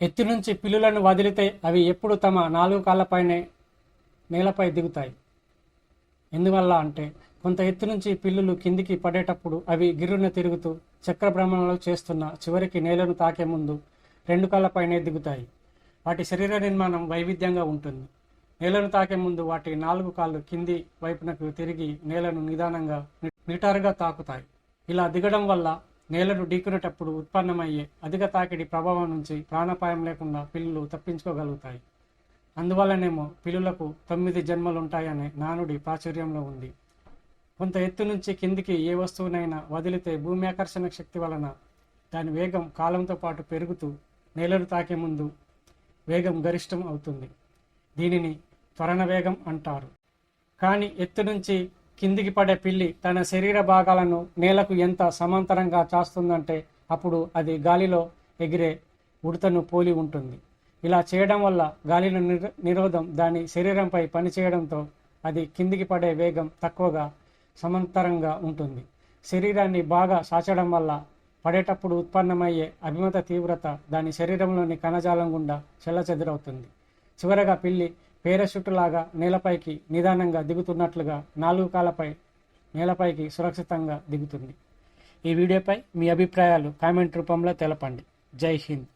ఎత్తు నుంచి పిల్లులను వదిలితే అవి ఎప్పుడు తమ నాలుగు కాళ్ళపైనే నేలపై దిగుతాయి. ఎందువల్ల అంటే కొంత ఎత్తు నుంచి పిల్లులు కిందికి పడేటప్పుడు అవి గిర్రున తిరుగుతూ చక్రభ్రమణలో చేస్తున్న చివరికి నేలను తాకే ముందు రెండు కాళ్ళపైనే దిగుతాయి. వాటి శరీర నిర్మాణం వైవిధ్యంగా ఉంటుంది. నేలను తాకే ముందు వాటి నాలుగు కాళ్ళు కింది వైపునకు తిరిగి నేలను నిదానంగా నిటారుగా తాకుతాయి. ఇలా దిగడం వల్ల నేలను ఢీకునేటప్పుడు ఉత్పన్నమయ్యే అధిక తాకిడి ప్రభావం నుంచి ప్రాణాపాయం లేకుండా పిల్లులు తప్పించుకోగలుగుతాయి. అందువల్లనేమో పిల్లులకు తొమ్మిది జన్మలుంటాయనే నానుడి ప్రాచుర్యంలో ఉంది. కొంత ఎత్తు నుంచి కిందికి ఏ వస్తువునైనా వదిలితే భూమి ఆకర్షణ శక్తి వలన దాని వేగం కాలంతో పాటు పెరుగుతూ నేలను తాకే ముందు వేగం గరిష్టం అవుతుంది. దీనిని త్వరణ వేగం అంటారు. కానీ ఎత్తు నుంచి కిందికి పడే పిల్లి తన శరీర భాగాలను నేలకు ఎంత సమాంతరంగా చాస్తుందంటే అప్పుడు అది గాలిలో ఎగిరే ఉడతను పోలి ఉంటుంది. ఇలా చేయడం వల్ల గాలిలో నిర- నిరోధం దాని శరీరంపై పనిచేయడంతో అది కిందికి పడే వేగం తక్కువగా సమాంతరంగా ఉంటుంది. శరీరాన్ని బాగా సాచడం వల్ల పడేటప్పుడు ఉత్పన్నమయ్యే అభిమత తీవ్రత దాని శరీరంలోని కణజాలం గుండా చెల్లచెదురవుతుంది. చివరగా పిల్లి పేరషూట్ లాగా నేలపైకి నిదానంగా దిగుతున్నట్లుగా నాలుగు కాలపై నేలపైకి సురక్షితంగా దిగుతుంది. ఈ వీడియోపై మీ అభిప్రాయాలు కామెంట్ రూపంలో తెలపండి. జై హింద్.